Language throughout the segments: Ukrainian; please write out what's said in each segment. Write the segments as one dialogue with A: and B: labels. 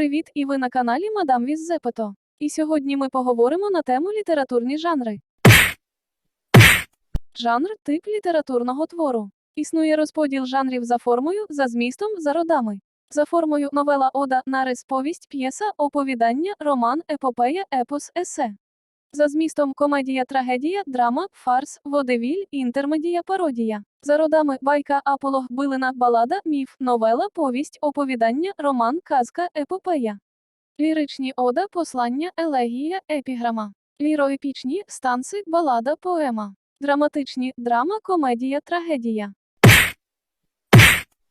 A: Привіт, і ви на каналі Мадам Віззепето. І сьогодні ми поговоримо на тему літературні жанри. Жанр тип літературного твору. Існує розподіл жанрів за формою, за змістом, за родами. За формою новела ода, нарис, повість, п'єса, оповідання, роман, епопея, епос, есе. За змістом комедія, трагедія, драма, фарс, водевіль, інтермедія, пародія. За родами байка, аполог, билина, балада, міф, новела, повість, оповідання, роман, казка, епопея. Ліричні ода, послання, елегія, епіграма. Ліроепічні станси, балада, поема. Драматичні драма, комедія, трагедія.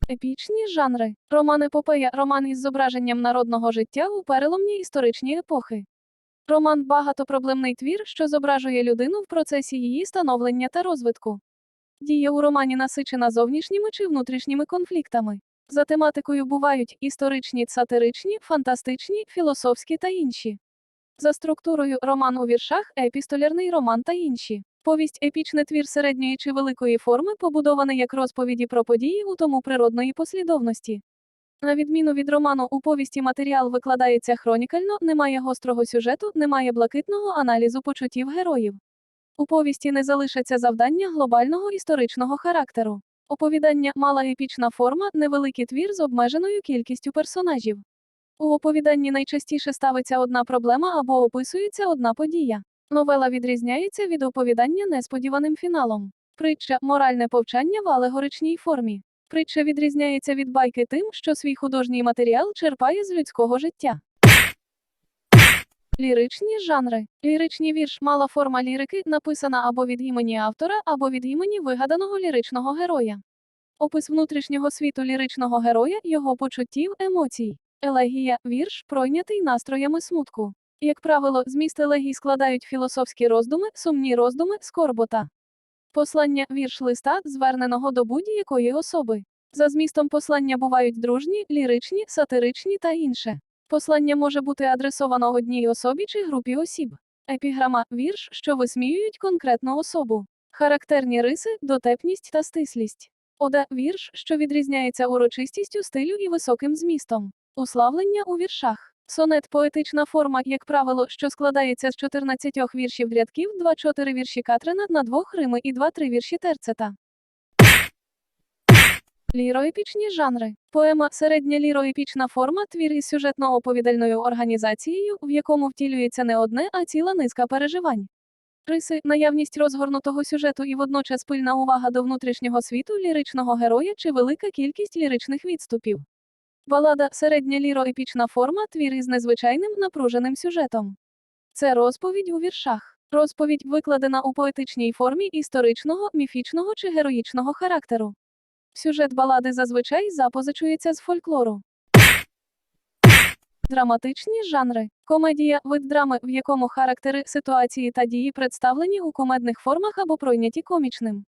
A: Епічні жанри. Роман епопея, роман із зображенням народного життя у переломні історичні епохи. Роман багатопроблемний твір, що зображує людину в процесі її становлення та розвитку. Дія у романі насичена зовнішніми чи внутрішніми конфліктами. За тематикою бувають історичні, сатиричні, фантастичні, філософські та інші. За структурою роман у віршах, епістолярний роман та інші. Повість епічний твір середньої чи великої форми, побудований як розповіді про події у тому природної послідовності. На відміну від роману, у повісті матеріал викладається хронікально, немає гострого сюжету, немає блакитного аналізу почуттів героїв. У повісті не залишаться завдання глобального історичного характеру. Оповідання мала епічна форма, невеликий твір з обмеженою кількістю персонажів. У оповіданні найчастіше ставиться одна проблема або описується одна подія. Новела відрізняється від оповідання несподіваним фіналом. Притча моральне повчання в алегоричній формі. Притча відрізняється від байки тим, що свій художній матеріал черпає з людського життя. Ліричні жанри. Ліричний вірш мала форма лірики, написана або від імені автора, або від імені вигаданого ліричного героя. Опис внутрішнього світу ліричного героя, його почуттів, емоцій. Елегія вірш, пройнятий настроями смутку. Як правило, зміст елегій складають філософські роздуми, сумні роздуми, скорбота. Послання вірш листа, зверненого до будь-якої особи. За змістом послання бувають дружні, ліричні, сатиричні та інше. Послання може бути адресовано одній особі чи групі осіб. Епіграма вірш, що висміюють конкретну особу. Характерні риси, дотепність та стислість. Ода вірш, що відрізняється урочистістю стилю і високим змістом. Уславлення у віршах. Сонет поетична форма, як правило, що складається з 14 віршів рядків, 2-4 вірші Катрина на двох Рими і 2-3 вірші терцета. Ліроепічні жанри. Поема середня ліроепічна форма твір із сюжетно-оповідальною організацією, в якому втілюється не одне, а ціла низка переживань. Риси, наявність розгорнутого сюжету і водночас пильна увага до внутрішнього світу ліричного героя чи велика кількість ліричних відступів. Балада середня ліроепічна форма твір із незвичайним напруженим сюжетом. Це розповідь у віршах. Розповідь викладена у поетичній формі історичного, міфічного чи героїчного характеру. Сюжет балади зазвичай запозичується з фольклору. Драматичні жанри. Комедія вид драми, в якому характери, ситуації та дії представлені у комедних формах або пройняті комічним.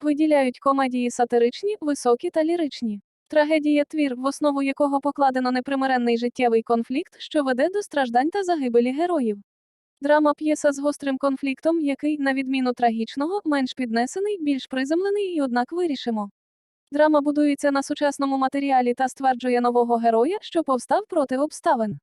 A: Виділяють комедії сатиричні, високі та ліричні. Трагедія твір, в основу якого покладено непримиренний життєвий конфлікт, що веде до страждань та загибелі героїв. Драма п'єса з гострим конфліктом, який, на відміну трагічного, менш піднесений, більш приземлений і однак вирішимо. Драма будується на сучасному матеріалі та стверджує нового героя, що повстав проти обставин.